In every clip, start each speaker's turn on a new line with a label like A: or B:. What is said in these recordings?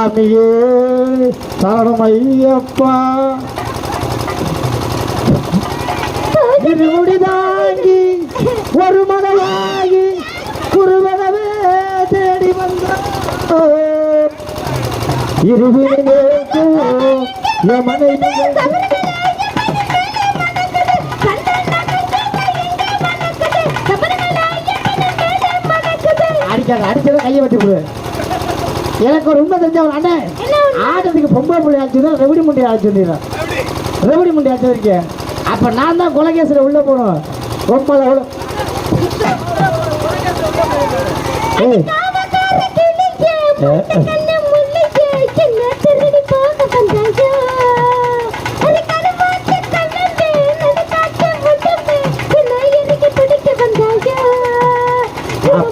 A: சாமியே சரணம் ஐயப்பா. முடிதாங்கி ஒரு மகளாகி குருமகவே தேடி வந்தோ இருவினை யமனை அடிக்காத அடிச்சத கையை வச்சு விடு எனக்கு ஒரு உண்மை தெரிஞ்சவன் அண்ணன் ஆட்டத்துக்கு பொம்பளை பிள்ளை அடிச்சதா ரெவடி முண்டி அடிச்சிருந்தீங்க ரெவடி முண்டி அடிச்சிருக்கேன் அப்ப நான் தான் கொலகேசில் உள்ள போகணும் பொம்பளை உள்ள ஏய்.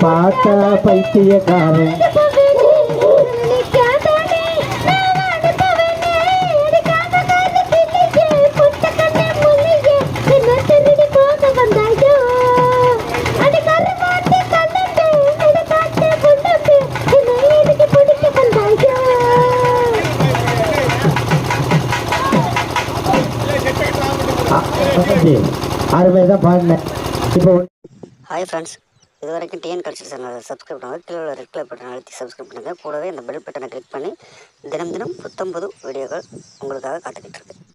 A: பார்த்த பைத்தியக்காரன். அருமை தான் பாடினேன் இப்போ
B: ஹாய் ஃப்ரெண்ட்ஸ் இது வரைக்கும் டிஎன் கல்ச்சர் சேனல் சப்ஸ்கிரைப் பண்ணுங்கள் கீழே உள்ள ரெட் கலர் பட்டன் அழுத்தி சப்ஸ்கிரைப் பண்ணுங்கள் கூடவே இந்த பெல் பட்டனை கிளிக் பண்ணி தினம் தினம் புத்தம்பது வீடியோக்கள் உங்களுக்காக காத்துக்கிட்டு இருக்கு.